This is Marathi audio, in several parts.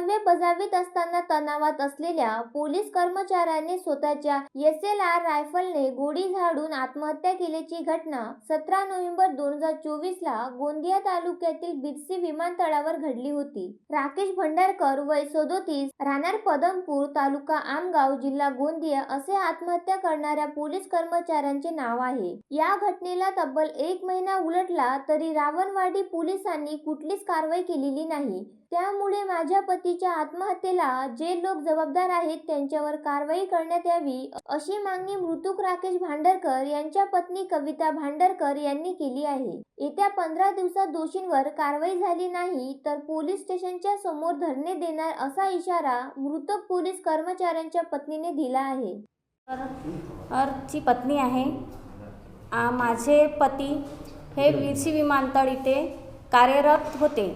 कर्तव्य बजावित असताना तणावात असलेल्या पोलीस कर्मचाऱ्याने स्वतःच्या एस एल आर रायफलने गोळी झाडून आत्महत्या केल्याची घटना सतरा नोव्हेंबर दोन हजार चोवीस ला गोंदिया तालुक्यातील बिरसी विमानतळावर घडली होती. राकेश भंडारकर वय सदोतीस राहणार पदमपूर तालुका आमगाव जिल्हा गोंदिया असे आत्महत्या करणाऱ्या पोलीस कर्मचाऱ्यांचे नाव आहे. या घटनेला तब्बल एक महिना उलटला तरी रावणवाडी पोलिसांनी कुठलीच कारवाई केलेली नाही. त्यामुळे माझ्या पतीच्या आत्महत्येला जे लोक जबाबदार आहेत त्यांच्यावर कारवाई करण्यात यावी अशी मागणी मृतुक राकेश भांडरकर यांच्या पत्नी कविता भांडरकर यांनी केली आहे. येत्या पंधरा दिवसात दोषींवर कारवाई झाली नाही तर पोलीस स्टेशनच्या समोर धरणे देणार असा इशारा मृतक पोलीस कर्मचाऱ्यांच्या पत्नीने दिला आहे. ची पत्नी आहे. माझे पती हे विरशी विमानतळ इथे कार्यरत होते.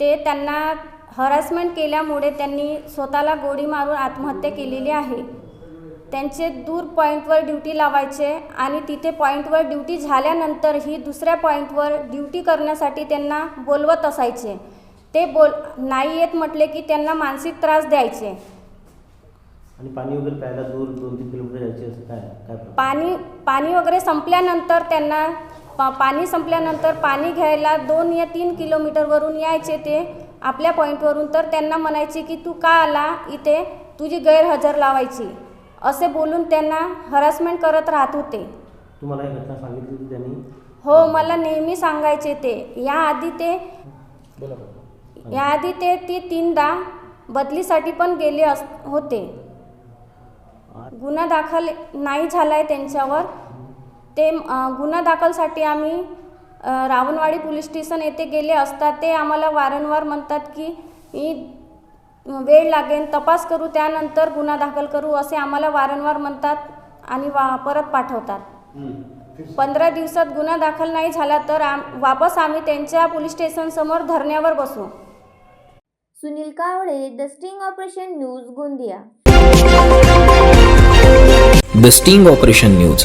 ते त्यांना हरासमेंट केल्यामुळे त्यांनी स्वतःला गोळी मारून आत्महत्या केलेली आहे. त्यांचे दूर पॉईंटवर ड्युटी लावायचे आणि तिथे पॉईंटवर ड्युटी झाल्यानंतरही दुसऱ्या पॉईंटवर ड्युटी करण्यासाठी त्यांना बोलवत असायचे. ते बोल नाही येत म्हटले की त्यांना मानसिक त्रास द्यायचे. आणि पाणी वगैरे प्यायला दूर दोन तीन किलोमीटर जायचे असं काय? पाणी पाणी वगैरे संपल्यानंतर त्यांना पा पाणी संपल्यानंतर पाणी घ्यायला दोन या तीन किलोमीटरवरून यायचे ते आपल्या पॉईंटवरून तर त्यांना म्हणायचे की तू का आला इथे? तुझी गैरहजर लावायची. असे बोलून त्यांना हरासमेंट करत राहत होते. तुम्हाला ही घटना सांगितली होती त्यांनी? हो मला नेहमी सांगायचे ते. याआधी ते बोला. याआधी ते ती तीनदा बदलीसाठी पण गेले अस होते. गुन्हा दाखल नाही झाला आहे त्यांच्यावर. ते गुन्हा दाखलसाठी आम्ही रावणवाडी पोलीस स्टेशन येथे गेले असता ते आम्हाला वारंवार म्हणतात की ही वेळ लागेल तपास करू त्यानंतर गुन्हा दाखल करू असे आम्हाला वारंवार म्हणतात आणि वा परत पाठवतात. पंधरा दिवसात गुन्हा दाखल नाही झाला तर आम वापस आम्ही त्यांच्या पोलीस स्टेशनसमोर धरण्यावर बसू. Sunil Kawade the sting operation news Gondia. The sting operation news.